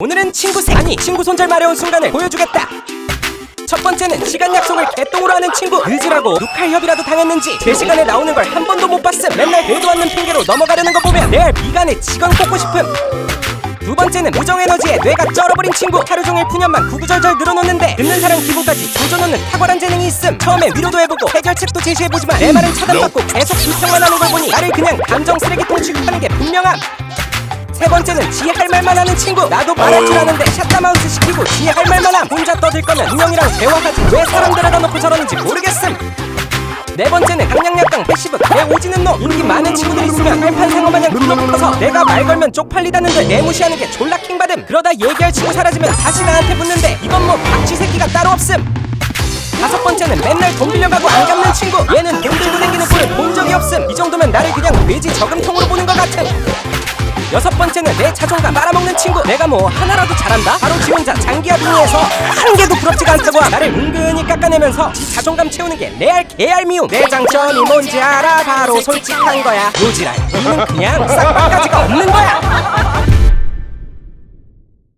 오늘은 친구 생 아니 친구 손절 마려운 순간을 보여주겠다. 첫 번째는 시간 약속을 개똥으로 하는 친구 늦으라고 녹화협이라도 당했는지 제 시간에 나오는 걸 한 번도 못 봤음. 맨날 되도 않는 핑계로 넘어가려는 거 보면 내 미간에 직원 뽑고 싶음. 두 번째는 우정 에너지에 뇌가 쩔어버린 친구 하루 종일 푸념만 구구절절 늘어놓는데 듣는 사람 기분까지 조져놓는 탁월한 재능이 있음. 처음에 위로도 해보고 해결책도 제시해보지만 내 말은 차단받고 계속 불평만 하는 걸 보니 나를 그냥 감정 쓰레기통 취급하는 게 분명함 세 번째는 지할 말만 하는 친구. 나도 말할 줄 아는데 샷다마우스 시키고 지할 말만 함. 혼자 떠들 거면 운영이랑 대화하지. 왜 사람 데려다 놓고 저러는지 모르겠음. 네 번째는 강량약강 패시브. 내 오지는 놈 인기 많은 친구들 있으면 팔판상어 마냥 불러붙어서 내가 말 걸면 쪽팔리다는 걸 내무시하는 게 졸라 킹받음. 그러다 얘기할 친구 사라지면 다시 나한테 붙는데 이건 뭐 박쥐 새끼가 따로 없음. 다섯 번째는 맨날 돈 빌려가고 안 갚는 친구. 얘는 돈 들고 다니는 꼴을 본 적이 없음. 이 정도면 나를 그냥 돼지 저금통으로 보는 것 같음 여섯 번째는 내 자존감 빨아먹는 친구. 내가 뭐 하나라도 잘한다? 바로 지 혼자 장기화 빙의해서 한 개도 부럽지가 않다고 함. 나를 은근히 깎아내면서 지 자존감 채우는 게 레알 개알 미움. 내 장점이 뭔지 알아? 바로 솔직한 거야. 요지랄. 이는 그냥 싹바가지가